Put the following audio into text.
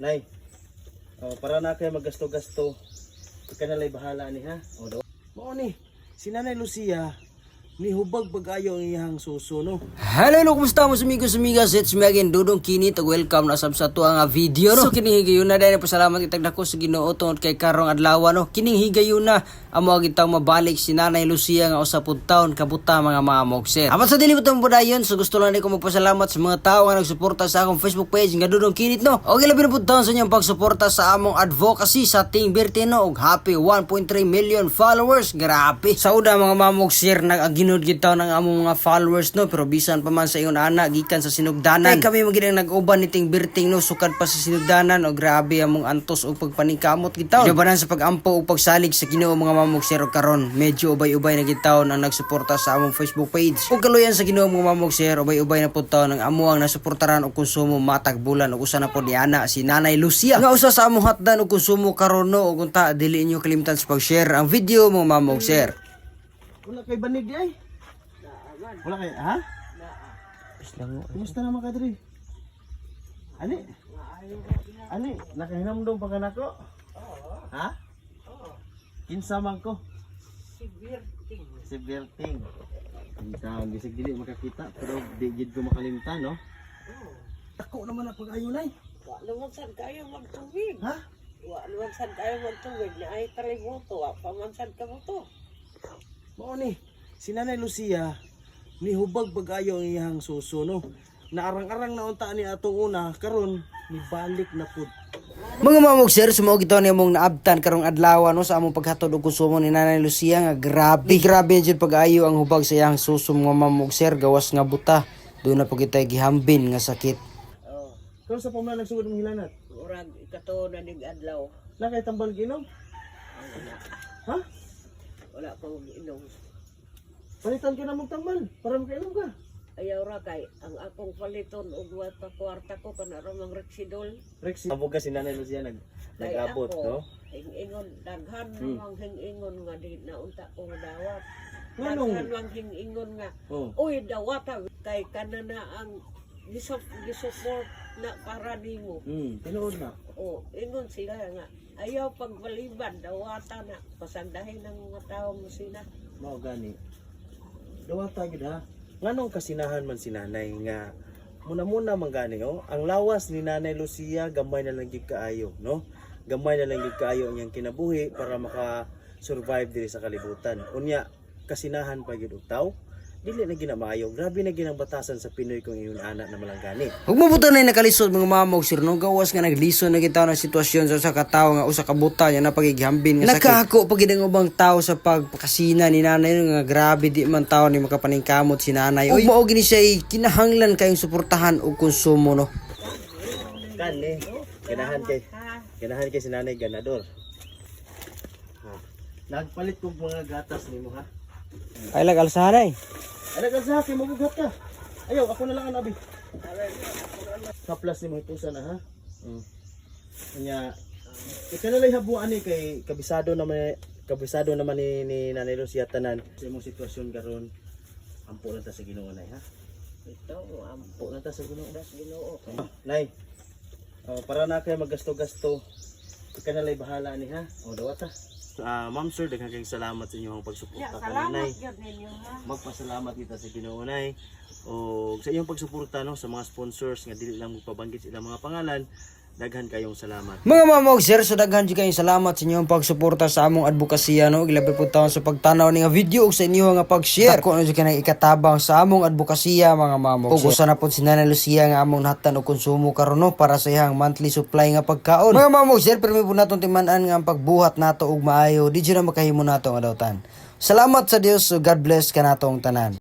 Nay. Oh, para na kayo magasto-gasto. Ika na lay bahala ni ha. O daw. Mao ni. Si Nanay Lucia ni hubag pag-ayo ang iyang suso no. Hello, hello, kumusta mo amigos, amigas? It's me again, Dudong Kini, tag welcome na sab sa to ang video, no? So, kining higayon na dahil pasalamat kitag dako sa ginoo tungod kay karong adlaw, no? Kining higayon na, amo agitaw mabalik si Nanay Lucia nga usapod taon, kabuta mga mga mokser. Apat sa dili mo itong budayon, so gusto lang ko magpasalamat sa mga tao nga nagsuporta sa akong Facebook page nga Dudong Kinit, no? O labi na po taon sa inyong pagsuporta sa among advocacy sa Ting Bertino og happy 1.3 million followers. Grabe. Sa una mga mamog share nag-aginod kita ng among mga followers no pero bisan pa man sa iyon ana gikan sa sinugdanan. Kay kami magiging nag-uban ni Ting Berting no sukad pa sa sinugdanan o grabe among antos og pagpaningkamot kita. Labanan sa pagampo og pagsalig sa Ginoo mga mamog og karon medyo ubay-ubay na gitaw ang nagsuporta sa among Facebook page. Ug kaluyan sa Ginoo mga mamog share ubay-ubay na pud taon ang amuang nasuportaran og konsumo matag bulan ug usa na pod ni ana si Nanay Lucia. Nga usa sa among hatdan og konsumo karon no ug unta dili inyo kalimtan sa pag-share ang video mga mamog. Wala kay banid di ay. Wala kay ha? Kumusta naman ka diri? Ani? Ani, nakahinamdom pa ka nako? Ha? Kinsa man ko? Si Berting. Si Berting. Kinsa, gisig dili makakita pero di gid ko makalimtan, no? Tako naman ang pag-ayo nay. Wa naman sad kayo magtuwid. Ha? Wa naman sad kayo magtuwid na ay tributo. Wa pa man sad ka mo to. Mao ni, si Nanay Lucia ni hubag pag-ayo ang iyang suso no. Naarang-arang na unta ni atong una karon ni balik na pud. Mga mamog sir, sumo gito ni mong naabtan karong adlaw no sa among paghatod og konsumo ni Nanay Lucia nga grabe. Grabe jud pag-ayo ang hubag sa iyang susum mga mamog sir gawas nga buta. Doon na pag kitay gihambin nga sakit. Oh, Karon sa pamana nagsugod ng hilanat. murag ikato na adlaw. Na kay tambal ginom. Ha? Mo inom. Palitan ka na mong tambal para makainom ka. Ayaw ra kay ang akong paliton og wa pa kwarta ko kana ra mang rexidol. Rex, amo ka si Nanay Lucia nag Kay nag-abot, ako, no? Hing-ingon daghan Hmm. mang hing-ingon nga di na unta ko dawat. Nganong? Daghan mang hing-ingon nga Oh. Uy, dawata kay kana na ang gisop gisupport na para nimo. Hmm, tinuod na. O, ingon sila nga ayaw pagbaliban dawata na pasandahin ng mga tao mo sila. Mao gani. Dawata gid ha. Nganong kasinahan man si Nanay nga muna-muna man gani oh. Ang lawas ni Nanay Lucia gamay na lang gid kaayo, no? Gamay na lang gid kaayo ang iyang kinabuhi para maka survive diri sa kalibutan. Unya kasinahan pa gid og tawo. Dili na ginamaayo. Grabe na ginang batasan sa Pinoy kung iyon anak na malanggani. Huwag mo buta na nakalisod mga mamog sir no gawas nga naglison na kita ng sitwasyon sa usa ka tawo nga usa ka buta niya na pagigihambin nga sakit. Nakako pag ang ubang tawo sa pagpakasina ni nanay nga grabe di man tawo ni makapaningkamot si nanay. Ug mao gini siya kinahanglan kayong suportahan og konsumo no. Kan eh. Ganahan kay ganahan kay si Nanay ganador. Ha. Nagpalit kog mga gatas nimo ha. Ay lag alsaray. Ano ka sa akin, magugat ka. Ayaw, ako na lang ang abi. Kaplas ni mo itusa na ha. Mm. Kanya, ikaw na lang habuan ni kay kabisado naman kabisado naman ni, ni Nanay Lucia tanan sa imong sitwasyon karon. Ampo na ta sa Ginoo nay ha. Ito, Ampo na ta sa Ginoo. punas ginoo. Ah, Nay. Oh, para na kayo magasto-gasto. Ikaw na lang bahala ni ha. O dawata. Ah, ma'am sir, daghang kayong salamat sa inyong pagsuporta ninyo ha. magpasalamat kita sa Ginoo nay o sa iyong pagsuporta no sa mga sponsors nga dili lang magpabanggit sila mga pangalan daghan kayong salamat Mga mamog sir, so daghan jud kayong salamat sa inyong pagsuporta sa among advokasya no. Ilabi po taon sa pagtanaw ni nga video ug sa inyo nga pag-share. Ako na jud kanang ikatabang sa among advokasya mga mamog. Ug usa na pod si Nanay Lucia nga among nahatan og konsumo karon no para sa iyang monthly supply nga pagkaon. Mga mamog sir, pero po naton timan-an nga ang pagbuhat nato og maayo, di jud na makahimo nato nga dawtan. Salamat sa Dios, so God bless kanatong tanan.